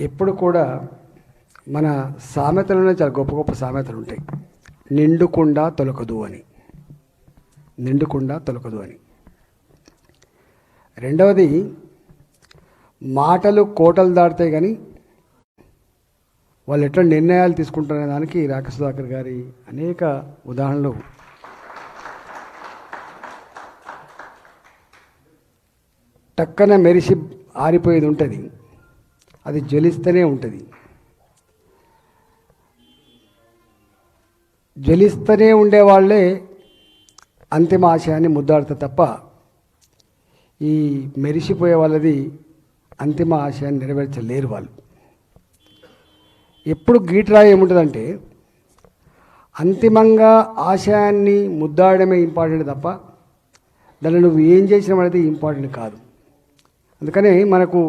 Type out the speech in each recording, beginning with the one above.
ఎప్పుడు కూడా మన సామెతలోనే చాలా గొప్ప గొప్ప సామెతలు ఉంటాయి. నిండుకుండా తొలకదు అని. నిండుకుండా తొలకదు అని. రెండవది మాటలు కోటలు దాటుతాయి కానీ వాళ్ళు ఎట్లా నిర్ణయాలు తీసుకుంటున్న దానికి రాకేష్ సుధాకర్ గారి అనేక ఉదాహరణలు. టక్కన మెరిసి ఆరిపోయేది ఉంటుంది. అది జ్వలిస్తూనే ఉంటుంది. జ్వలిస్తూనే ఉండేవాళ్ళే అంతిమ ఆశయాన్ని ముద్దాడుతారు తప్ప ఈ మెరిసిపోయే వాళ్ళది అంతిమ ఆశయాన్ని నెరవేర్చలేరు వాళ్ళు. ఎప్పుడు గీటరాయి ఏముంటుందంటే అంతిమంగా ఆశయాన్ని ముద్దాడమే ఇంపార్టెంట్ తప్ప దాన్ని నువ్వు ఏం చేసిన అనేది ఇంపార్టెంట్ కాదు. అందుకని మనకు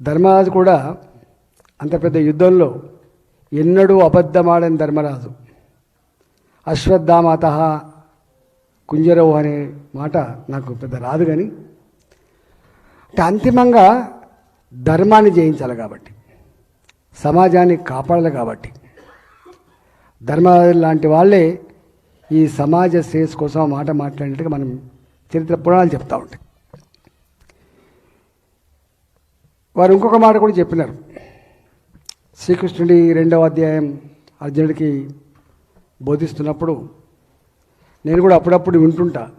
ధర్మరాజు కూడా అంత పెద్ద యుద్ధంలో ఎన్నడూ అబద్ధమాడని ధర్మరాజు. అశ్వత్థామాత కుంజరవు అనే మాట నాకు పెద్ద రాదు కానీ అంటే అంతిమంగా ధర్మాన్ని జయించాలి కాబట్టి సమాజాన్ని కాపాడాలి కాబట్టి ధర్మరాజు లాంటి వాళ్ళే ఈ సమాజ శ్రేయస్ కోసం మాట మాట్లాడినట్టుగా మనం చరిత్ర పురాణాలు చెప్తా ఉంటాయి. వారు ఇంకొక మాట కూడా చెప్పినారు. శ్రీకృష్ణుడి రెండవ అధ్యాయం అర్జునుడికి బోధిస్తున్నప్పుడు నేను కూడా అప్పుడప్పుడు వింటుంటా.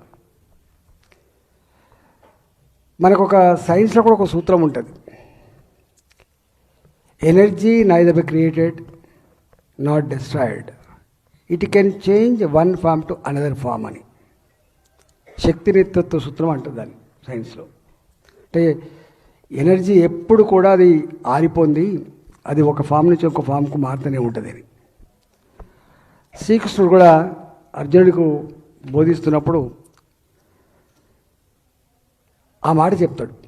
మనకు ఒక సైన్స్లో కూడా ఒక సూత్రం ఉంటుంది. Energy neither be created not destroyed. It can change one form to another form అని. శక్తి నేతృత్వ సూత్రం అంటుంది దాన్ని సైన్స్లో. అంటే ఎనర్జీ ఎప్పుడు కూడా అది ఆరిపోంది. అది ఒక ఫామ్ నుంచి ఒక ఫామ్కు మారుతూనే ఉంటుంది అని శ్రీకృష్ణుడు కూడా అర్జునుడికి బోధిస్తున్నప్పుడు ఆ మాట చెప్తాడు.